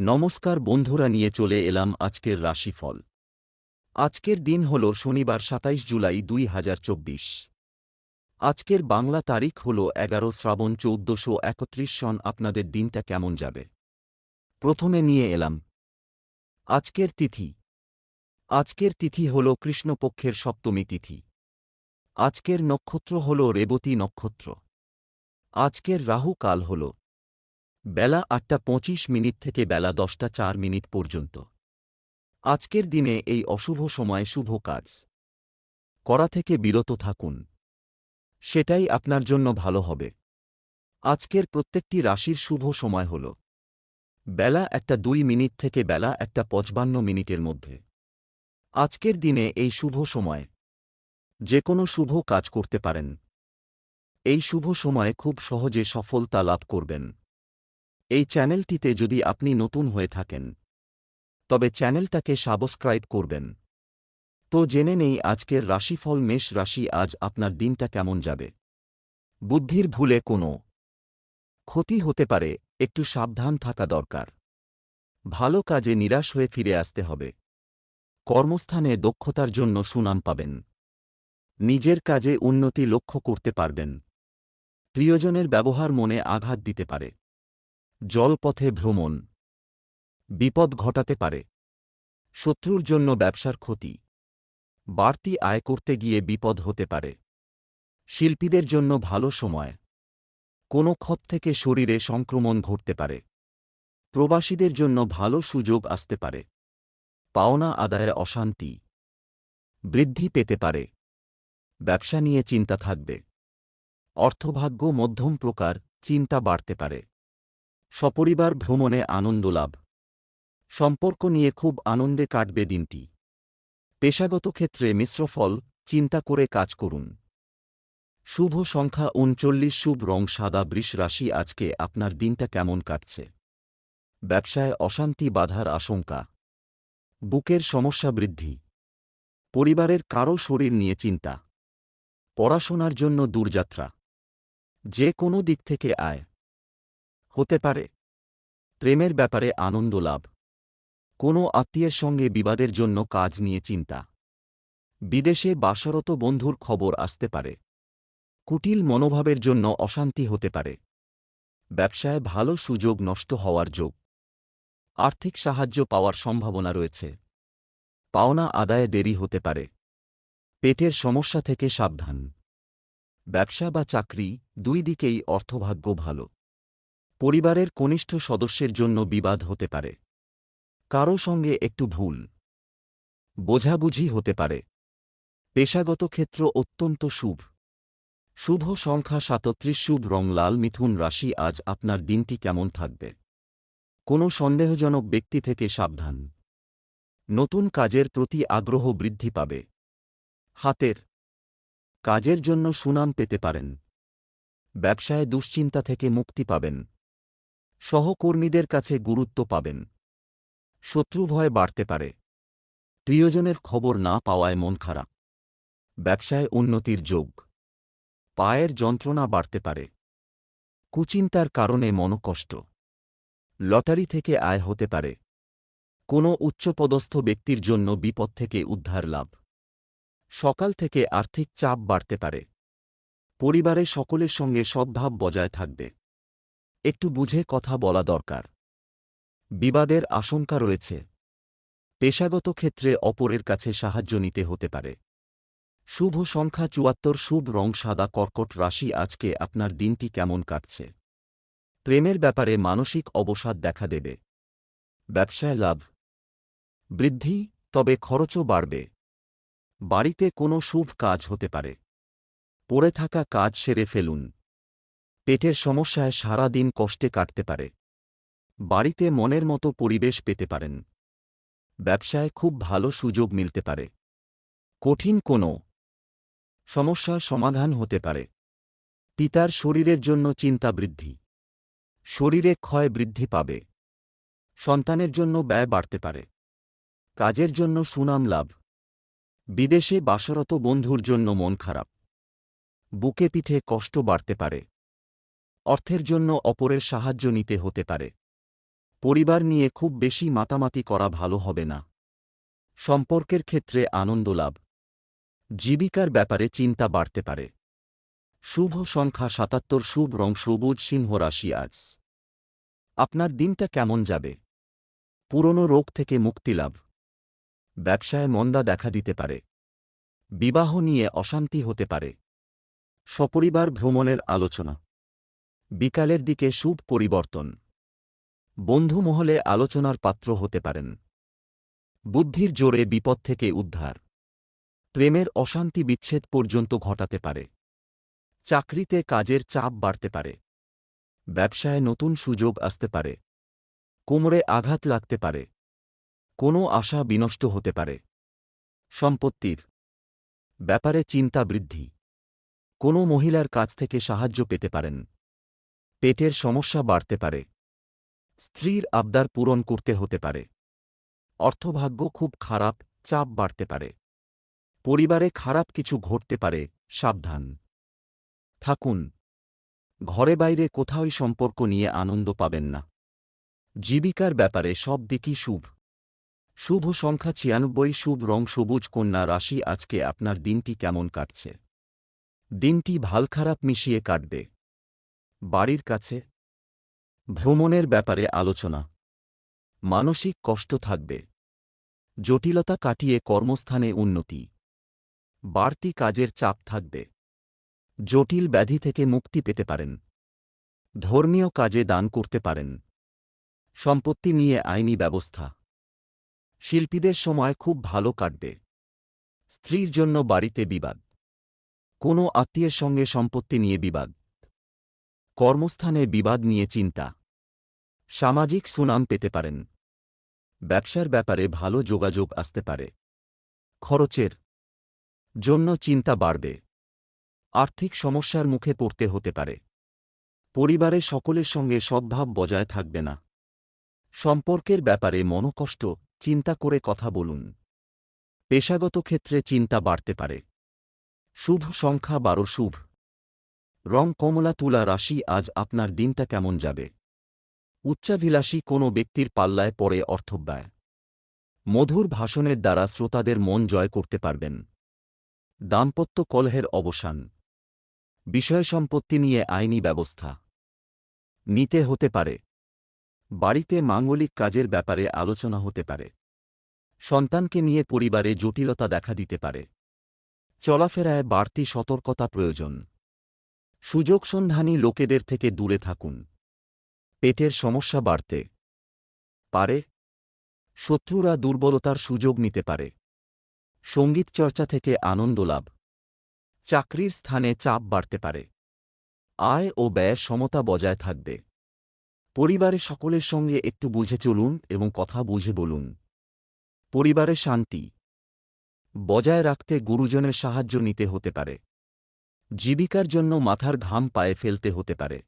নমস্কার বন্ধুরা, নিয়ে চলে এলাম আজকের রাশিফল। আজকের দিন হল শনিবার, সাতাইশ জুলাই দুই হাজার চব্বিশ। আজকের বাংলা তারিখ হল এগারো শ্রাবণ চৌদ্দশো একত্রিশ সন। আপনাদের দিনটা কেমন যাবে? প্রথমে নিয়ে এলাম। আজকের তিথি। আজকের তিথি হল কৃষ্ণপক্ষের সপ্তমী তিথি। আজকের নক্ষত্র হল রেবতী নক্ষত্র। আজকের রাহু কাল হল বেলা আটটা পঁচিশ মিনিট থেকে বেলা দশটা চার মিনিট পর্যন্ত। আজকের দিনে এই অশুভ সময়ে শুভ কাজ। করা থেকে বিরত থাকুন। সেটাই আপনার জন্য ভালো হবে। আজকের প্রত্যেকটি রাশির শুভ সময় হল। বেলা একটা দুই মিনিট থেকে বেলা একটা পঁচপান্ন মিনিটের মধ্যে। আজকের দিনে এই শুভ সময়। যে কোনো শুভ কাজ করতে পারেন। এই শুভ সময়ে খুব সহজে সফলতা লাভ করবেন। এই চ্যানেলটিতে যদি আপনি নতুন হয়ে থাকেন, তবে চ্যানেলটাকে সাবস্ক্রাইব করবেন। তো জেনে নেই আজকের রাশিফল মেষ রাশি আজ আপনার দিনটা কেমন যাবে। বুদ্ধির ভুলে কোনো ক্ষতি হতে পারে, একটু সাবধান থাকা দরকার। ভালো কাজে নিরাশ হয়ে ফিরে আসতে হবে। কর্মস্থানে দক্ষতার জন্য সুনাম পাবেন। নিজের কাজে উন্নতি লক্ষ্য করতে পারবেন। প্রিয়জনের ব্যবহার মনে আঘাত দিতে পারে। জলপথে ভ্রমণ। বিপদ ঘটাতে পারে। শত্রুর জন্য ব্যবসার ক্ষতি। বাড়তি আয় করতে গিয়ে বিপদ হতে পারে। শিল্পীদের জন্য ভালো সময়। কোনো ক্ষত থেকে শরীরে সংক্রমণ ঘটতে পারে। প্রবাসীদের জন্য ভালো সুযোগ আসতে পারে। পাওনা আদায়ের অশান্তি বৃদ্ধি পেতে পারে। ব্যবসা নিয়ে চিন্তা থাকবে। অর্থভাগ্য মধ্যম প্রকার, চিন্তা বাড়তে পারে। সপরিবার ভ্রমণে আনন্দ লাভ। সম্পর্ক নিয়ে খুব আনন্দে কাটবে দিনটি। পেশাগত ক্ষেত্রে মিশ্র ফল, চিন্তা করে কাজ করুন। শুভ সংখ্যা উনচল্লিশ, শুভ রং সাদা, বৃষ রাশি, আজকে আপনার দিনটা কেমন কাটছে? ব্যবসায় অশান্তি, বাধার আশঙ্কা। বুকের সমস্যা বৃদ্ধি। পরিবারের কারও শরীর নিয়ে চিন্তা। পড়াশোনার জন্য দূরযাত্রা। যে কোনো দিক থেকে আয়। হতে পারে। প্রেমের ব্যাপারে আনন্দ লাভ। কোনো আত্মীয়ের সঙ্গে বিবাদের জন্য কাজ নিয়ে চিন্তা। বিদেশে বাসরত বন্ধুর খবর আসতে পারে। কুটিল মনোভাবের জন্য অশান্তি হতে পারে। ব্যবসায় ভালো সুযোগ নষ্ট হওয়ার যোগ। আর্থিক সাহায্য পাওয়ার সম্ভাবনা রয়েছে। পাওনা আদায়ে দেরি হতে পারে। পেটের সমস্যা থেকে সাবধান। ব্যবসা বা চাকরি দুই দিকেই অর্থভাগ্য ভালো। পরিবারের কনিষ্ঠ সদস্যের জন্য বিবাদ হতে পারে। কারও সঙ্গে একটু ভুল, বোঝাবুঝি হতে পারে। পেশাগত ক্ষেত্র অত্যন্ত শুভ। শুভ সংখ্যা সাতত্রিশ, শুভ রং লাল, মিথুন রাশি, আজ আপনার দিনটি কেমন থাকবে? কোনো সন্দেহজনক ব্যক্তি থেকে সাবধান। নতুন কাজের প্রতি আগ্রহ বৃদ্ধি পাবে। হাতের কাজের জন্য সুনাম পেতে পারেন। ব্যবসায় দুশ্চিন্তা থেকে মুক্তি পাবেন। সহকর্মীদের কাছে গুরুত্ব পাবেন। শত্রুভয় বাড়তে পারে। প্রিয়জনের খবর না পাওয়ায় মন খারাপ। ব্যবসায় উন্নতির যোগ। পায়ের যন্ত্রণা বাড়তে পারে। কুচিন্তার কারণে মনকষ্ট। লটারি থেকে আয় হতে পারে। কোনো উচ্চপদস্থ ব্যক্তির জন্য বিপদ থেকে উদ্ধার লাভ। সকাল থেকে আর্থিক চাপ বাড়তে পারে। পরিবারে সকলের সঙ্গে সদ্ভাব বজায় থাকবে। একটু বুঝে কথা বলা দরকার। বিবাদের আশঙ্কা রয়েছে। পেশাগত ক্ষেত্রে অপরের কাছে সাহায্য নিতে হতে পারে। শুভ সংখ্যা চুয়াত্তর, শুভ রং সাদা, কর্কট রাশি, আজকে আপনার দিনটি কেমন কাটছে? প্রেমের ব্যাপারে মানসিক অবসাদ দেখা দেবে। ব্যবসায় লাভ। বৃদ্ধি, তবে খরচও বাড়বে। বাড়িতে কোনো শুভ কাজ হতে পারে। পড়ে থাকা কাজ সেরে ফেলুন। পেটের সমস্যায় সারা দিন কষ্টে কাটতে পারে। বাড়িতে মনের মতো পরিবেশ পেতে পারেন। ব্যবসায় খুব ভালো সুযোগ মিলতে পারে। কঠিন কোনো সমস্যার সমাধান হতে পারে। পিতার শরীরের জন্য চিন্তা বৃদ্ধি। শরীরে ক্ষয় বৃদ্ধি পাবে। সন্তানের জন্য ব্যয় বাড়তে পারে। কাজের জন্য সুনাম লাভ। বিদেশে বাসরত বন্ধুর জন্য মন খারাপ। বুকে পিঠে কষ্ট বাড়তে পারে। অর্থের জন্য অপরের সাহায্য নিতে হতে পারে। পরিবার নিয়ে খুব বেশি মাতামাতি করা ভালো হবে না। সম্পর্কের ক্ষেত্রে আনন্দ লাভ। জীবিকার ব্যাপারে চিন্তা বাড়তে পারে। শুভ সংখ্যা সাতাত্তর, শুভ রং সবুজ, সিংহ রাশি আজ। আপনার দিনটা কেমন যাবে? পুরনো রোগ থেকে মুক্তি লাভ। ব্যবসায় মন্দা দেখা দিতে পারে। বিবাহ নিয়ে অশান্তি হতে পারে। সপরিবার ভ্রমণের আলোচনা। বিকালের দিকে শুভ পরিবর্তন। বন্ধু মহলে আলোচনার পাত্র হতে পারেন। বুদ্ধির জোরে বিপদ থেকে উদ্ধার। প্রেমের অশান্তি বিচ্ছেদ পর্যন্ত ঘটাতে পারে। চাকরিতে কাজের চাপ বাড়তে পারে। ব্যবসায় নতুন সুযোগ আসতে পারে। কোমরে আঘাত লাগতে পারে। কোনো আশা বিনষ্ট হতে পারে। সম্পত্তির ব্যাপারে চিন্তা বৃদ্ধি। কোনো মহিলার কাছ থেকে সাহায্য পেতে পারেন। পেটের সমস্যা বাড়তে পারে। স্ত্রীর আবদার পূরণ করতে হতে পারে। অর্থভাগ্য খুব খারাপ, চাপ বাড়তে পারে। পরিবারে খারাপ কিছু ঘটতে পারে, সাবধান। থাকুন। ঘরে বাইরে কোথাওই সম্পর্ক নিয়ে আনন্দ পাবেন না। জীবিকার ব্যাপারে সব দিকই শুভ। শুভ সংখ্যা ছিয়ানব্বই, শুভ রং সবুজ, কন্যা রাশি, আজকে আপনার দিনটি কেমন কাটছে? দিনটি ভালো খারাপ মিশিয়ে কাটবে। বাড়ির কাছে। ভ্রমণের ব্যাপারে আলোচনা। মানসিক কষ্ট থাকবে। জটিলতা কাটিয়ে কর্মস্থানে উন্নতি। বাড়তি কাজের চাপ থাকবে। জটিল ব্যাধি থেকে মুক্তি পেতে পারেন। ধর্মীয় কাজে দান করতে পারেন। সম্পত্তি নিয়ে আইনি ব্যবস্থা। শিল্পীদের সময় খুব ভালো কাটবে। স্ত্রীর জন্য বাড়িতে বিবাদ। কোনো আত্মীয়ের সঙ্গে সম্পত্তি নিয়ে বিবাদ। কর্মস্থানে বিবাদ নিয়ে চিন্তা। সামাজিক সুনাম পেতে পারেন। ব্যবসার ব্যাপারে ভালো যোগাযোগ আসতে পারে। খরচের জন্য চিন্তা বাড়বে। আর্থিক সমস্যার মুখে পড়তে হতে পারে। পরিবারে সকলের সঙ্গে সদ্ভাব বজায় থাকবে না। সম্পর্কের ব্যাপারে মনকষ্ট, চিন্তা করে কথা বলুন। পেশাগত ক্ষেত্রে চিন্তা বাড়তে পারে। শুভ সংখ্যা বারো শুভ। রং কমলা তুলা রাশি আজ আপনার দিনটা কেমন যাবে? উচ্চাভিলাষী কোনো ব্যক্তির পাল্লায় পড়ে অর্থব্যয়। মধুর ভাষণের দ্বারা শ্রোতাদের মন জয় করতে পারবেন। দাম্পত্য কলহের অবসান। বিষয় সম্পত্তি নিয়ে আইনি ব্যবস্থা। নিতে হতে পারে। বাড়িতে মাঙ্গলিক কাজের ব্যাপারে আলোচনা হতে পারে। সন্তানকে নিয়ে পরিবারে জটিলতা দেখা দিতে পারে। চলাফেরায় বাড়তি সতর্কতা প্রয়োজন। সুযোগ সন্ধানী লোকেদের থেকে দূরে থাকুন। পেটের সমস্যা বাড়তে পারে। শত্রুরা দুর্বলতার সুযোগ নিতে পারে। সংগীত চর্চা থেকে আনন্দ লাভ। চাকরির স্থানে চাপ বাড়তে পারে। আয় ও ব্যয় সমতা বজায় থাকবে। পরিবারে সকলের সঙ্গে একটু বুঝে চলুন এবং কথা বুঝে বলুন। পরিবারে শান্তি বজায় রাখতে গুরুজনের সাহায্য নিতে হতে পারে। জীবিকার জন্য মাথার ঘাম পায়ে ফেলতে হতে পারে।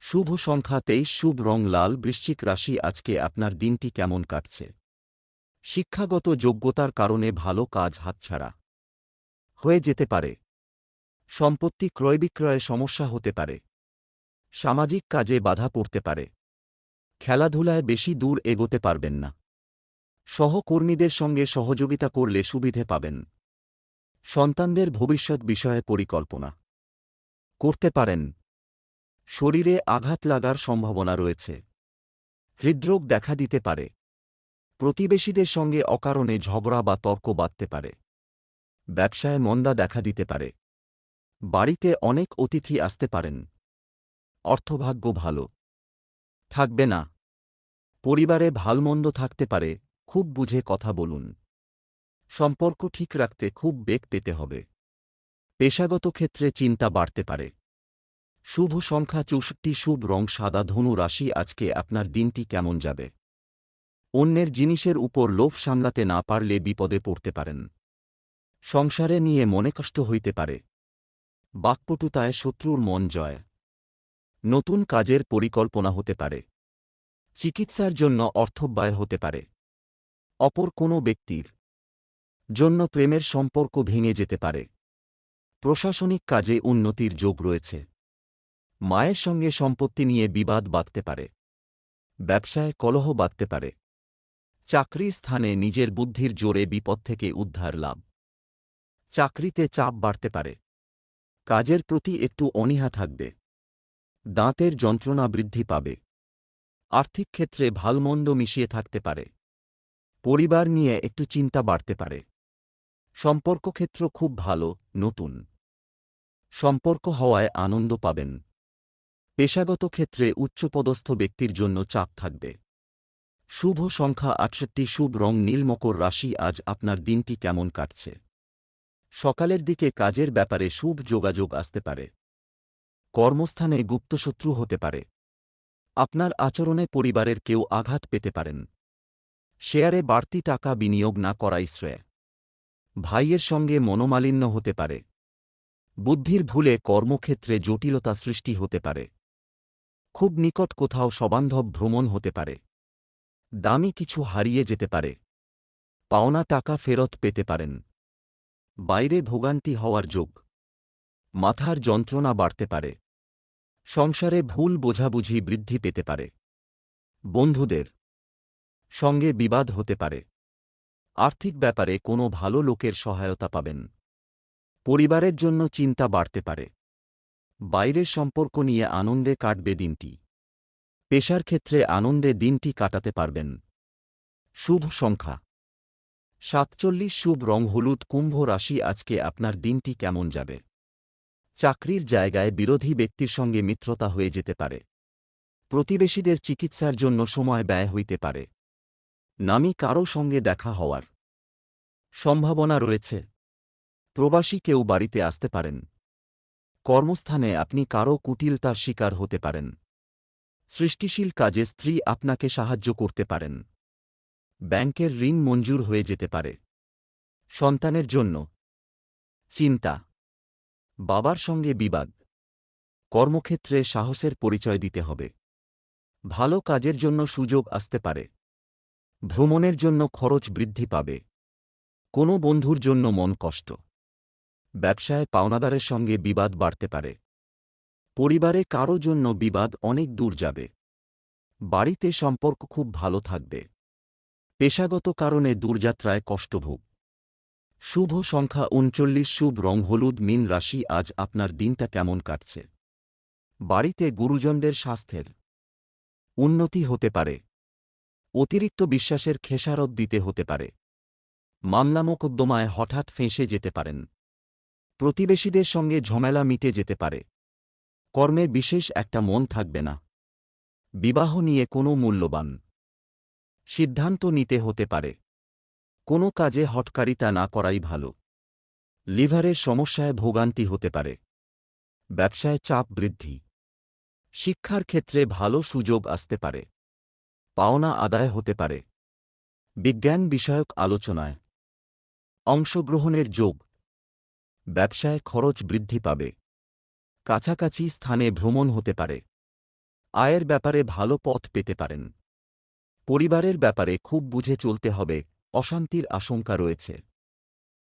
শুভ সংখ্যা তেইশ, শুভ রং লাল, বৃশ্চিক রাশি, আজকে আপনার দিনটি কেমন কাটছে? শিক্ষাগত যোগ্যতার কারণে ভালো কাজ হাতছাড়া হয়ে যেতে পারে। সম্পত্তি ক্রয় বিক্রয়ে সমস্যা হতে পারে। সামাজিক কাজে বাধা পড়তে পারে। খেলাধুলায় বেশি দূর এগোতে পারবেন না। সহকর্মীদের সঙ্গে সহযোগিতা করলে সুবিধে পাবেন। সন্তানদের ভবিষ্যৎ বিষয়ে পরিকল্পনা করতে পারেন। শরীরে আঘাত লাগার সম্ভাবনা রয়েছে। হৃদরোগ দেখা দিতে পারে। প্রতিবেশীদের সঙ্গে অকারণে ঝগড়া বা তর্ক বাঁধতে পারে। ব্যবসায় মন্দা দেখা দিতে পারে। বাড়িতে অনেক অতিথি আসতে পারেন। অর্থভাগ্য ভালো। থাকবে না। পরিবারে ভালমন্দ থাকতে পারে। খুব বুঝে কথা বলুন। সম্পর্ক ঠিক রাখতে খুব বেগ পেতে হবে। পেশাগত ক্ষেত্রে চিন্তা বাড়তে পারে। শুভ সংখ্যা চৌষট্টি, শুভ রং সাদা, ধনু রাশি, আজকে আপনার দিনটি কেমন যাবে? অন্যের জিনিসের উপর লোভ সামলাতে না পারলে বিপদে পড়তে পারেন। সংসারে নিয়ে মনে কষ্ট হইতে পারে। বাকপটুতায় শত্রুর মন জয়। নতুন কাজের পরিকল্পনা হতে পারে। চিকিৎসার জন্য অর্থব্যয় হতে পারে। অপর কোনো ব্যক্তির জন্য প্রেমের সম্পর্ক ভেঙে যেতে পারে। প্রশাসনিক কাজে উন্নতির যোগ রয়েছে। মায়ের সঙ্গে সম্পত্তি নিয়ে বিবাদ বাঁধতে পারে। ব্যবসায় কলহ বাঁধতে পারে। চাকরি স্থানে নিজের বুদ্ধির জোরে বিপদ থেকে উদ্ধার লাভ। চাকরিতে চাপ বাড়তে পারে। কাজের প্রতি একটু অনীহা থাকবে। দাঁতের যন্ত্রণা বৃদ্ধি পাবে। আর্থিক ক্ষেত্রে ভালমন্দ মিশিয়ে থাকতে পারে। পরিবার নিয়ে একটু চিন্তা বাড়তে পারে। সম্পর্ক ক্ষেত্র খুব ভালো, নতুন। সম্পর্ক হওয়ায় আনন্দ পাবেন। পেশাগত ক্ষেত্রে উচ্চপদস্থ ব্যক্তির জন্য চাপ থাকবে। শুভ সংখ্যা আটষট্টি, শুভ রং নীলমকর রাশি, আজ আপনার দিনটি কেমন কাটছে? সকালের দিকে কাজের ব্যাপারে শুভ যোগাযোগ আসতে পারে। কর্মস্থানে গুপ্তশত্রু হতে পারে। আপনার আচরণে পরিবারের কেউ আঘাত পেতে পারেন। শেয়ারে বাড়তি টাকা বিনিয়োগ না করাই শ্রেয়। ভাইয়ের সঙ্গে মনোমালিন্য হতে পারে। বুদ্ধির ভুলে কর্মক্ষেত্রে জটিলতা সৃষ্টি হতে পারে। খুব নিকট কোথাও সবান্ধব ভ্রমণ হতে পারে। দামি কিছু হারিয়ে যেতে পারে। পাওনা টাকা ফেরত পেতে পারেন। বাইরে ভোগান্তি হওয়ার যোগ। মাথার যন্ত্রণা বাড়তে পারে। সংসারে ভুল বোঝাবুঝি বৃদ্ধি পেতে পারে। বন্ধুদের সঙ্গে বিবাদ হতে পারে। আর্থিক ব্যাপারে কোনো ভালো লোকের সহায়তা পাবেন। পরিবারের জন্য চিন্তা বাড়তে পারে। বাইরের সম্পর্ক নিয়ে আনন্দে কাটবে দিনটি। পেশার ক্ষেত্রে আনন্দে দিনটি কাটাতে পারবেন। শুভ সংখ্যা। সাতচল্লিশ শুভ রং হলুদ কুম্ভ রাশি আজকে আপনার দিনটি কেমন যাবে? চাকরির জায়গায় বিরোধী ব্যক্তির সঙ্গে মিত্রতা হয়ে যেতে পারে। প্রতিবেশীদের চিকিৎসার জন্য সময় ব্যয় হইতে পারে। নামি কারও সঙ্গে দেখা হওয়ার সম্ভাবনা রয়েছে। প্রবাসী কেউ বাড়িতে আসতে পারেন। কর্মস্থানে আপনি কারও কুটিলতার শিকার হতে পারেন। সৃষ্টিশীল কাজে স্ত্রী আপনাকে সাহায্য করতে পারেন। ব্যাংকের ঋণ মঞ্জুর হয়ে যেতে পারে। সন্তানের জন্য চিন্তা। বাবার সঙ্গে বিবাদ। কর্মক্ষেত্রে সাহসের পরিচয় দিতে হবে। ভালো কাজের জন্য সুযোগ আসতে পারে। ভ্রমণের জন্য খরচ বৃদ্ধি পাবে। কোনো বন্ধুর জন্য মন কষ্ট। ব্যবসায় পাওনাদারের সঙ্গে বিবাদ বাড়তে পারে। পরিবারে কারও জন্য বিবাদ অনেক দূর যাবে। বাড়িতে সম্পর্ক খুব ভালো থাকবে। পেশাগত কারণে দূরযাত্রায় কষ্টভোগ শুভ সংখ্যা উনচল্লিশ, শুভ রং হলুদ, মিন রাশি আজ আপনার দিনটা কেমন কাটছে। বাড়িতে গুরুজনদের স্বাস্থ্যের উন্নতি হতে পারে। অতিরিক্ত বিশ্বাসের খেসারত দিতে হতে পারে। মামলা মোকদ্দমায় হঠাৎ ফেঁসে যেতে পারেন। প্রতিবেশীদের সঙ্গে ঝমেলা মিটে যেতে পারে। কর্মে বিশেষ একটা মন থাকবে না। বিবাহ নিয়ে কোনো মূল্যবান সিদ্ধান্ত নিতে হতে পারে। কোনো কাজে হটকারিতা না করাই ভালো। লিভারের সমস্যায় ভোগান্তি হতে পারে। ব্যবসায় চাপ বৃদ্ধি। শিক্ষার ক্ষেত্রে ভালো সুযোগ আসতে পারে। পাওনা আদায় হতে পারে। বিজ্ঞান বিষয়ক আলোচনায়। অংশগ্রহণের যোগ। ব্যবসায় খরচ বৃদ্ধি পাবে। কাছাকাছি স্থানে ভ্রমণ হতে পারে। আয়ের ব্যাপারে ভালো পথ পেতে পারেন। পরিবারের ব্যাপারে খুব বুঝে চলতে হবে, অশান্তির আশঙ্কা রয়েছে।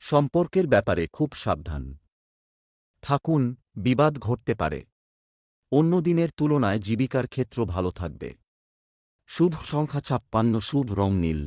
সম্পর্কের ব্যাপারে খুব সাবধান। থাকুন, বিবাদ ঘটতে পারে। অন্য দিনের তুলনায় জীবিকার ক্ষেত্র ভালো থাকবে। শুভ সংখ্যা ছাপ্পান্ন শুভ রং নীল।